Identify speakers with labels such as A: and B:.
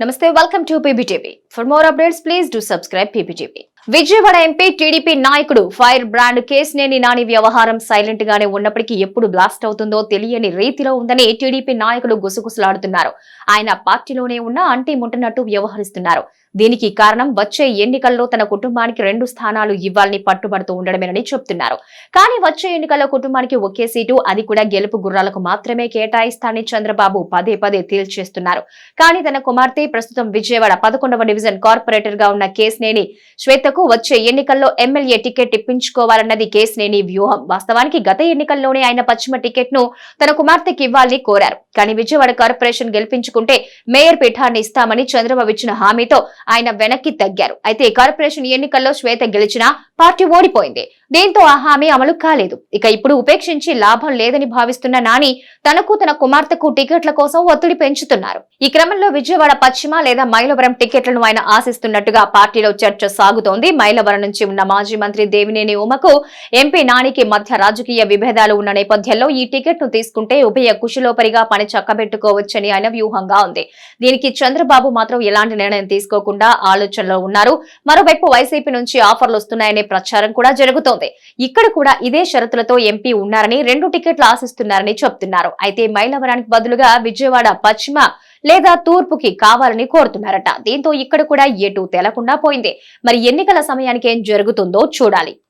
A: నమస్తే welcome to PBTV for more updates please do subscribe PBTV Vijayawada MP TDP నాయకుడు fire brand Kesineni Nani వ్యవహారం silent గానే ఉన్నప్పటికీ ఎప్పుడు బ్లాస్ట్ అవుతుందో తెలియని రీతిలో ఉందని టీడీపీ నాయకులు గుసగుసలాడుతున్నారు. ఆయన పార్టీలోనే ఉన్న అంటి ముట్టనట్టు వ్యవహరిస్తున్నారు. దీనికి కారణం వచ్చే ఎన్నికల్లో తన కుటుంబానికి రెండు స్థానాలు ఇవ్వాలని పట్టుబడుతూ ఉండడమేనని చెప్తున్నారు. కానీ వచ్చే ఎన్నికల్లో కుటుంబానికి ఒకే సీటు అది కూడా గెలుపు గుర్రాలకు మాత్రమే కేటాయిస్తానని చంద్రబాబు పదే పదే తేల్చేస్తున్నారు కానీ తన కుమార్తె ప్రస్తుతం విజయవాడ పదకొండవ డివిజన్ కార్పొరేటర్గా ఉన్న కేసినేని శ్వేతకు వచ్చే ఎన్నికల్లో ఎమ్మెల్యే టికెట్ ఇప్పించుకోవాలన్నది కేసినేని వ్యూహం. వాస్తవానికి గత ఎన్నికల్లోనే ఆయన పశ్చిమ టికెట్ను తన కుమార్తెకి ఇవ్వాలని కోరారు. కానీ విజయవాడ కార్పొరేషన్ గెలిపించుకుంటే మేయర్ పీఠాన్ని ఇస్తామని చంద్రబాబు ఇచ్చిన హామీతో ఆయన వెనక్కి తగ్గారు. అయితే కార్పొరేషన్ ఎన్నికల్లో శ్వేత గెలిచినా పార్టీ ఓడిపోయింది. దీంతో ఆ హామీ అమలు కాలేదు. ఇక ఇప్పుడు ఉపేక్షించి లాభం లేదని భావిస్తున్న నాని తనకు తన కుమార్తెకు టికెట్ల కోసం ఒత్తిడి పెంచుతున్నారు. ఈ క్రమంలో విజయవాడ పశ్చిమ లేదా మైలవరం టికెట్లను ఆయన ఆశిస్తున్నట్టుగా పార్టీలో చర్చ సాగుతోంది. మైలవరం నుంచి ఉన్న మాజీ మంత్రి దేవినేని ఉమకు ఎంపీ నానికి మధ్య రాజకీయ విభేదాలు ఉన్న నేపథ్యంలో ఈ టికెట్ను తీసుకుంటే ఉభయ కుషిలోపరిగా పని చక్కబెట్టుకోవచ్చని ఆయన వ్యూహంగా ఉంది. దీనికి చంద్రబాబు మాత్రం ఎలాంటి నిర్ణయం తీసుకోకుండా ఆలోచనలో ఉన్నారు. మరోవైపు వైసీపీ నుంచి ఆఫర్లు వస్తున్నాయనే ప్రచారం కూడా జరుగుతోంది. ఇక్కడ కూడా ఇదే షరతులతో ఎంపీ ఉన్నారని రెండు టికెట్లు ఆశిస్తున్నారని చెప్తున్నారు. అయితే మైలవరానికి బదులుగా విజయవాడ పశ్చిమ లేదా తూర్పుకి కావాలని కోరుతున్నారట. దీంతో ఇక్కడ కూడా ఎటు తేలకుండా పోయింది. మరి ఎన్నికల సమయానికి ఏం జరుగుతుందో చూడాలి.